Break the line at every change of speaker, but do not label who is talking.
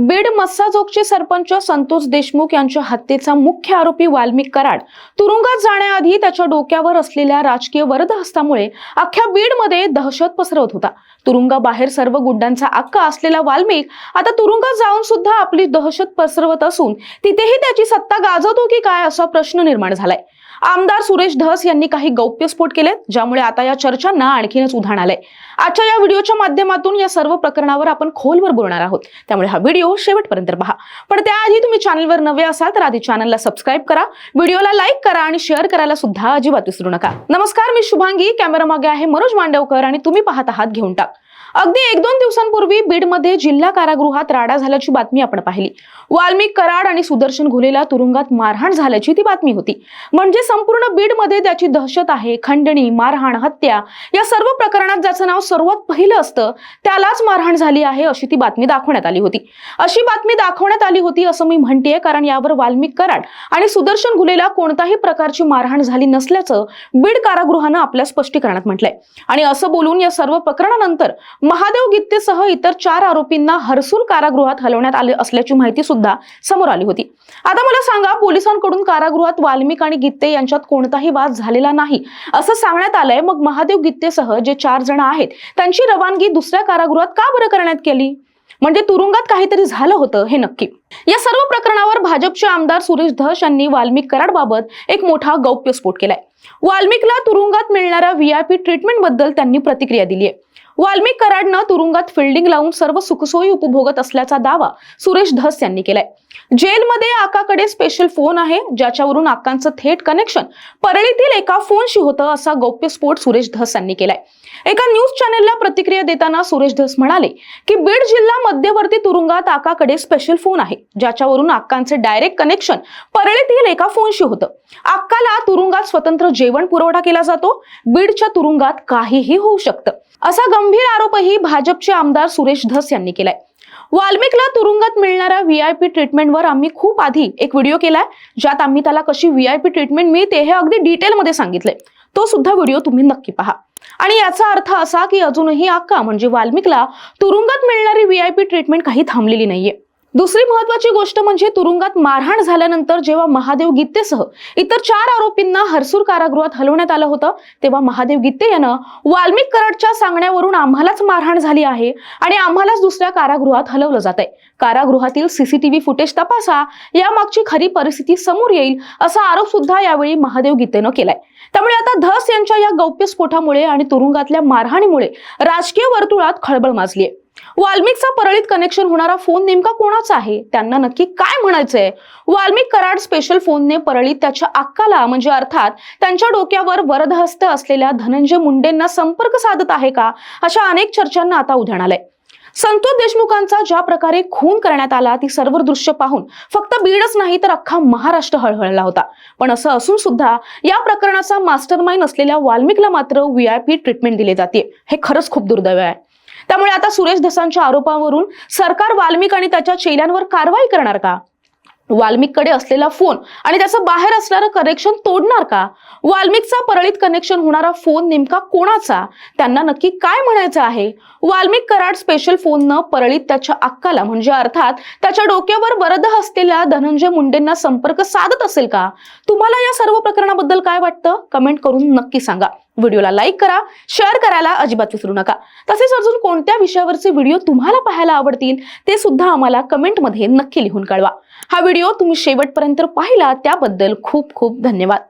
बीड मस्साजोगचे सरपंच संतोष देशमुख यांच्या हत्येचा मुख्य आरोपी वाल्मिक कराड तुरुंगात जाण्याआधी त्याच्या डोक्यावर असलेल्या राजकीय वरदहस्तामुळे अख्ख्या बीडमध्ये दहशत पसरवत होता. तुरुंगाबाहेर सर्व गुड्डांचा अक्का असलेला वाल्मिक आता तुरुंगात जाऊन सुद्धा आपली दहशत पसरवत असून तिथेही त्याची सत्ता गाजवतो की काय असा प्रश्न निर्माण झालाय. आमदार सुरेश धस यांनी काही गौप्यस्फोट केले ज्यामुळे आता या चर्चांना आणखीनच उधाण आलंय. आजच्या या व्हिडिओच्या माध्यमातून या सर्व प्रकरणावर आपण खोलवर बोलणार आहोत. त्यामुळे हा व्हिडिओ शेवटपर्यंत पहा. पण त्याआधी तुम्ही चॅनलवर नवे असाल तर आधी चॅनलला सबस्क्राईब करा व्हिडिओला लाईक करा आणि शेअर करायला सुद्धा अजिबात विसरू नका. नमस्कार मी शुभांगी. कॅमेरा मागे आहे मनोज मांडवकर आणि तुम्ही पाहत आहात घेऊन टाक. अगदी एक दोन दिवसांपूर्वी बीडमध्ये जिल्हा कारागृहात राडा झाल्याची बातमी आपण पाहिली. वाल्मिक कराड आणि सुदर्शन घुलेला तुरुंगात मारहाण झाल्याची ती बातमी होती. म्हणजे संपूर्ण बीडमध्ये त्याची दहशत आहे खंडणी मारहाण हत्या या सर्व प्रकरणात ज्याचं नाव सर्वात पहिलं असतं त्यालाच मारहाण झाली आहे अशी ती बातमी दाखवण्यात आली होती. अशी बातमी दाखवण्यात आली होती असं मी म्हणतेय कारण यावर वाल्मिक कराड आणि सुदर्शन घुलेला कोणत्याही प्रकारची मारहाण झाली नसल्याचं बीड कारागृहानं आपल्या स्पष्टीकरणात म्हटलंय. आणि असं बोलून या सर्व प्रकरणानंतर महादेव गित्तेसह इतर चार आरोपींना हरसूल कारागृहात हलवण्यात आले असल्याची माहिती सुद्धा समोर आली होती. आता मला सांगा पोलिसांकडून कारागृहात वाल्मिक आणि गित्ते यांच्यात कोणताही वाद झालेला नाही असं सांगण्यात आलंय. मग महादेव गित्तेसह जे चार जण आहेत त्यांची रवानगी दुसऱ्या कारागृहात का बरं करण्यात केली? म्हणजे तुरुंगात काहीतरी झालं होतं हे नक्की. या सर्व प्रकरणावर भाजपचे आमदार सुरेश धस यांनी वाल्मिक कराड बाबत एक मोठा गौप्यस्फोट केलाय. वाल्मिकला तुरुंगात मिळणाऱ्या व्हीआयपी ट्रीटमेंटबद्दल त्यांनी प्रतिक्रिया दिली आहे वाल्मिक कराडनं तुरुंगात फिल्डिंग लावून सर्व सुखसोयी उपभोगत असल्याचा दावा सुरेश धस यांनी केलाय. जेलमध्ये आकाकडे स्पेशल फोन आहे ज्याच्यावरून आकांचं थेट कनेक्शन परळीतील एका फोनशी होतं असा गौप्यस्फोट सुरेश धस यांनी केलाय. एका न्यूज चॅनेलला प्रतिक्रिया देताना सुरेश धस म्हणाले की बीड जिल्हा मध्यवर्ती तुरुंगात आकाकडे स्पेशल फोन आहे ज्याच्यावरून आक्कांचे डायरेक्ट कनेक्शन परळीतील एका फोनशी होतं. अक्काला तुरुंगात स्वतंत्र जेवण पुरवठा केला जातो बीडच्या तुरुंगात काहीही होऊ शकतं. असा गंभीर आरोपही भाजपचे आमदार सुरेश धस यांनी केलाय. वाल्मिकला तुरुंगात मिळणाऱ्या व्हीआयपी ट्रीटमेंटवर आम्ही खूप आधी एक व्हिडिओ केलाय ज्यात आम्ही त्याला कशी व्हीआयपी ट्रीटमेंट मिळते हे अगदी डिटेलमध्ये सांगितलंय. तो सुद्धा व्हिडिओ तुम्ही नक्की पहा. आणि याचा अर्थ असा की अजूनही अक्का म्हणजे वाल्मिकला तुरुंगात मिळणारी व्हीआयपी ट्रीटमेंट काही थांबलेली नाहीये. दुसरी महत्वाची गोष्ट म्हणजे तुरुंगात मारहाण झाल्यानंतर जेव्हा महादेव गित्तेसह इतर चार आरोपींना हरसूर कारागृहात हलवण्यात आलं होतं तेव्हा महादेव गित्ते यानं वाल्मिक कराडच्या सांगण्यावरून आम्हालाच मारहाण झाली आहे आणि आम्हालाच दुसऱ्या कारागृहात हलवलं जात आहे कारागृहातील सीसीटीव्ही फुटेज तपासा यामागची खरी परिस्थिती समोर येईल असा आरोप सुद्धा यावेळी महादेव गीतेनं केलाय. त्यामुळे आता धस यांच्या या गौप्यस्फोटामुळे आणि तुरुंगातल्या मारहाणीमुळे राजकीय वर्तुळात खळबळ माजली आहे वाल्मिकचा परळीत कनेक्शन होणारा फोन नेमका कोणाचा आहे? त्यांना नक्की काय म्हणायचंय? वाल्मिक कराड स्पेशल फोनने परळीत त्याच्या अक्काला म्हणजे अर्थात त्यांच्या डोक्यावर वरदहस्त असलेल्या धनंजय मुंडेंना संपर्क साधत आहे का? अशा अनेक चर्चांना आता उधाण आलंय संतोष देशमुखांचा ज्या प्रकारे खून करण्यात आला ती सर्व दृश्य पाहून फक्त बीडच नाही तर अख्खा महाराष्ट्र हळहळला होता. पण असं असून सुद्धा या प्रकरणाचा मास्टर माइंड असलेल्या वाल्मिकला मात्र व्हीआयपी ट्रीटमेंट दिली जाते. हे खरंच खूप दुर्दैव आहे. त्यामुळे आता सुरेश धसांच्या आरोपावरून सरकार वाल्मिक आणि त्याच्या चेल्यांवर कारवाई करणार का? वाल्मिककडे असलेला फोन आणि त्याचं बाहेर असणारं कनेक्शन तोडणार का? वाल्मिकचा परळीत कनेक्शन होणारा फोन नेमका कोणाचा? त्यांना नक्की काय म्हणायचं आहे? वाल्मिक कराड स्पेशल फोननं परळीत त्याच्या अक्काला म्हणजे अर्थात त्याच्या डोक्यावर वरद असलेल्या धनंजय मुंडेंना संपर्क साधत असेल का? तुम्हाला या सर्व प्रकरणाबद्दल काय वाटतं? कमेंट करून नक्की सांगा. व्हिडिओला लाईक करा शेअर करायला अजिबात विसरू नका. तसेच अजून कोणत्या विषयावरचे व्हिडिओ तुम्हाला पाहायला आवडतील ते सुद्धा आम्हाला कमेंटमध्ये नक्की लिहून कळवा. हा व्हिडिओ तुम्ही शेवटपर्यंत पाहिला त्याबद्दल खूप खूप धन्यवाद.